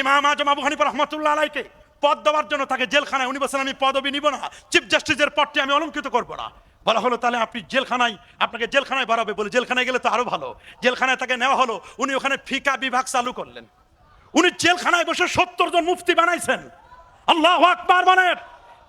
ইমাম আজম আবু হানিফা রহমতুল্লাহ আলাইকে পদ দেওয়ার জন্য তাকে জেলখানায়, উনি বলছেন, আমি পদবি নিব না। চিফ জাস্টিসের পদটি আমি অলঙ্কৃত করব না। বলা হলো, তাহলে আপনি জেলখানায়, আপনাকে জেলখানায় বাড়াবে বলে জেলখানায় গেলে তো আরও ভালো। জেলখানায় তাকে নেওয়া হলো, উনি ওখানে ফিকা বিভাগ চালু করলেন। উনি জেলখানায় বসে সত্তর জন মুফতি বানাইছেন। আল্লাহ আকবার বলেন।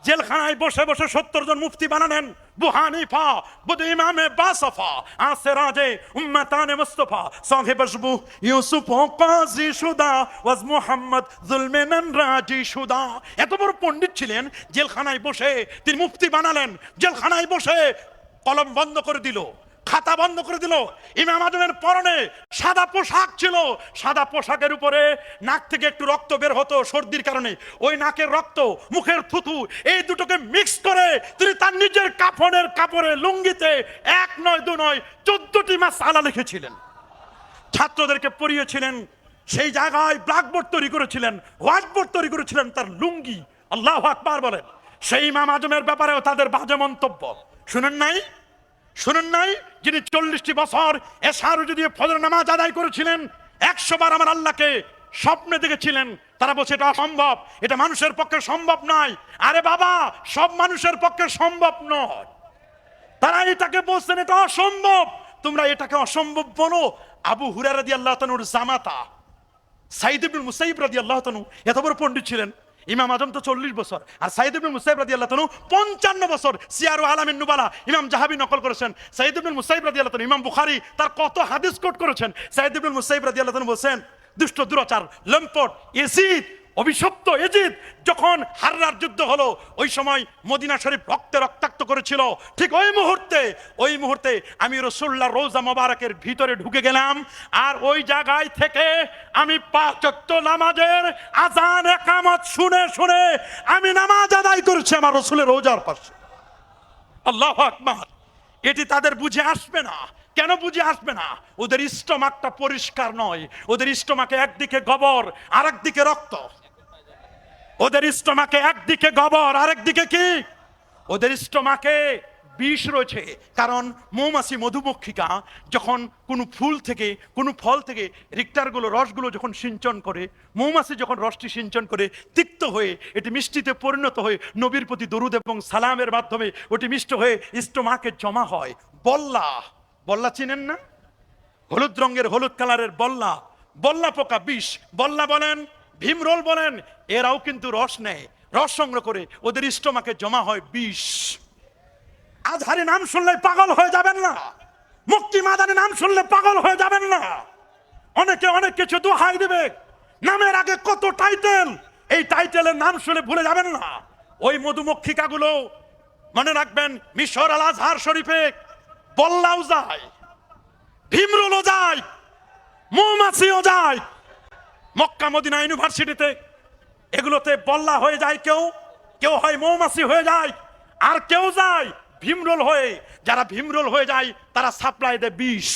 জেলখানায় বসে বসে সত্তর জন মুফতি বানালেন। বুহানিফা বুদ ইমামে বাসফা আসে রাজে উম্মাতানে মুস্তফা সঙ্গে বসবু ইউসুফ কাজী সুদা, ওয়াজ মুহাম্মদ জুলমেনান রাজি সুদা। এত বড় পণ্ডিত ছিলেন, জেলখানায় বসে তিনি মুফতি বানালেন, জেলখানায় বসে কলম বন্ধ করে দিল। খাতা বন্ধ করে দিল। ইমাম আজমের পরনে সাদা পোশাক ছিল। সাদা পোশাকের উপরে নাক থেকে একটু রক্ত বের হতো সর্দির কারণে। ওই নাকের রক্ত, মুখের থুতু এই দুটোকে মিক্স করে তিনি তার নিজের কাফনের কাপড়ে লুঙ্গিতে এক নয়, দু নয়, চোদ্দটি মাস আলা লিখেছিলেন। ছাত্রদেরকে পড়িয়েছিলেন, সেই জায়গায় ব্ল্যাকবোর্ড তৈরি করেছিলেন হোয়াইট বোর্ড তৈরি করেছিলেন তার লুঙ্গি। আল্লাহ আকবার বলেন। সেই ইমাম আজমের ব্যাপারেও তাদের বাজে মন্তব্য। শুনেন নাই? শুনেন নাই, যিনি চল্লিশটি বছর এসারু যদি ফজর নামাজ আদায় করেছিলেন একশো বার আমার আল্লাহকে স্বপ্নে দেখেছিলেন। তারা বলছে, এটা অসম্ভব, এটা মানুষের পক্ষে সম্ভব নয়। আরে বাবা, সব মানুষের পক্ষে সম্ভব নয়। তারা এটাকে বলছেন, এটা অসম্ভব, তোমরা এটাকে অসম্ভব বলো। আবু হুরার রাদি আল্লাহ তানুর জামাতা সাইদ ইবনুল মুসাইব রাদি আল্লাহ তানু এত বড় পণ্ডিত ছিলেন। ইমাম আজম তো চল্লিশ বছর, আর সাইদ ইবনুল মুসাইব রাদি আল্লাহ তনু পঞ্চান্ন বছর সিয়ারু আলামিন নুবালা ইমাম জাহাবি নকল করেছেন। সাইদ ইবনুল মুসাইব রাদি আল্লাহ ইমাম বুখারি তার কত হাদিস কোট করেছেন। সাইদ ইবনুল মুসাইব রাদি আল্লাহ বলছেন, দুষ্ট, দুরাচার, লম্পট এসিদ অভিশপ্ত এজিদ যখন হাররার যুদ্ধ হলো, ওই সময় মদিনা শরীফ রক্তে রক্তাক্ত করেছিল। ঠিক ওই মুহূর্তে ওই মুহূর্তে আমি রসুল্লাহ রোজা মোবারকের ভিতরে ঢুকে গেলাম আর ওই জায়গায় থেকে আমি পাঁচত্ব নামাজের আজান একামত শুনে শুনে আমি নামাজ আদায় করেছি আমার রসুলের রোজার পাশে। আল্লাহ আকবার। এটি তাদের বুঝে আসবে না। কেন বুঝে আসবে না? ওদের স্টমাকটা পরিষ্কার নয়। ওদের স্টমাকে একদিকে গবর আর একদিকে রক্ত। ওদের স্টমাকে একদিকে গোবর, আরেকদিকে কি? ওদের স্টমাকে বিষ রয়েছে, কারণ মৌমাছি মধুমক্ষিকা যখন কোনো ফুল থেকে, কোনো ফল থেকে রিক্টারগুলো, রসগুলো যখন সিঞ্চন করে, মৌমাছি যখন রসটি সিঞ্চন করে তিক্ত হয়ে, এটি মিষ্টিতে পরিণত হয়ে নবীর প্রতি দরুদ এবং সালামের মাধ্যমে ওটি মিষ্ট হয়ে স্টোমাকে জমা হয়। বল্লা বল্লা চিনেন না? হলুদ রঙের হলুদ কালারের বল্লা বল্লা পোকা, বিষ। বল্লা বলেন ভীমরোল বলেন, এরাও কিন্তু রস নেয়। রস সংগ্রহ করে ওদের স্টোমাকে জমা হয় বিষ। আজহারি নাম শুনলে পাগল হয়ে যাবেন না। মুক্তি মাদানি নাম শুনলে পাগল হয়ে যাবেন না। অনেকে অনেক কিছু দোহাই দেবে। নামের আগে কত টাইটেল, এই টাইটেলের নাম শুনে ভুলে যাবেন না। ওই মধুমক্ষিকাগুলো মনে রাখবেন, মিশর আল আজহার শরীফে বল্লাও যায়, ভীমরুলও যায়, মৌমাছিও যায়। মক্কা মদিনা ইউনিভার্সিটিতে। এগুলোতে বল্লা হয়ে যায় কেউ কেউ হয় মৌমাছি হয়ে যায়, আর কেউ যায় ভীমরোল হয়ে। যারা ভীমরোল হয়ে যায়, তারা সাপ্লাই দেয় বিষ।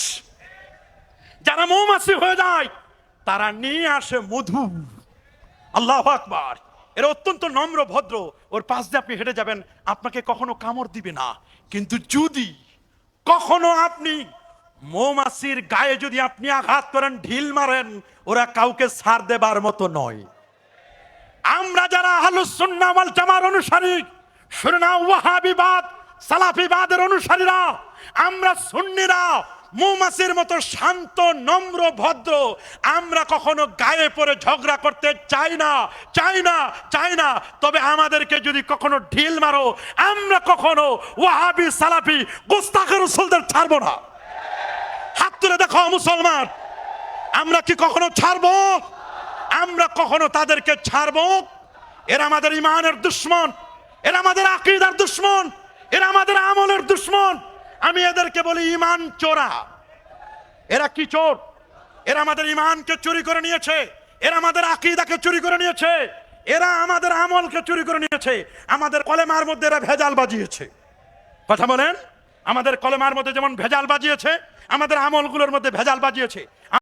যারা মৌমাছি হয়ে যায়, তারা নিয়ে আসে মধু। আল্লাহ আকবার। এরা অত্যন্ত নম্র, ভদ্র। ওর পাশ দিয়ে আপনি হেঁটে যাবেন, আপনাকে কখনো কামড় দিবে না। কিন্তু যদি কখনো আপনি মৌমাছির গায়ে যদি আপনি আঘাত করেন, ঢিল মারেন, ওরা কাউকে ছাড় দেবার মতো নয়। আমরা যারা আহলুসুন্না ওয়াল জামার অনুসারী, শুনে ওয়াহাবিবাদ, সালাফিবাদের অনুসারীরা, আমরা সুন্নিরা, মৌমাছির মতো শান্ত, নম্র, ভদ্র, আমরা কখনো গায়ে পড়ে ঝগড়া করতে চাই না চাই না চাই না। তবে আমাদেরকে যদি কখনো ঢিল মারো, আমরা কখনো ওয়াহাবি, সালাফি গোস্তাখের রসুলদের ছাড়বো না। তুলে দেখো মুসলমান। আমরা কি কখনো ছাড়বো? আমরা কখনো তাদেরকে ছাড়ব? এরা আমাদের ইমানের দুশ্মন। এরা আমাদের আকিদার দুশ্মন। এরা আমাদের আমলের দুশ্মন। আমি এদেরকে বলি ইমান চোরা। এরা কি চোর? এরা আমাদের ইমানকে চুরি করে নিয়েছে। এরা আমাদের আকিদাকে চুরি করে নিয়েছে। এরা আমাদের আমলকে চুরি করে নিয়েছে। আমাদের কলেমার মধ্যে এরা ভেজাল বাজিয়েছে। কথা বলেন? আমাদের কলমার মধ্যে যেমন ভেজাল বাজিয়েছে আমাদের আমলগুলোর মধ্যে ভেজাল বাজিয়েছে।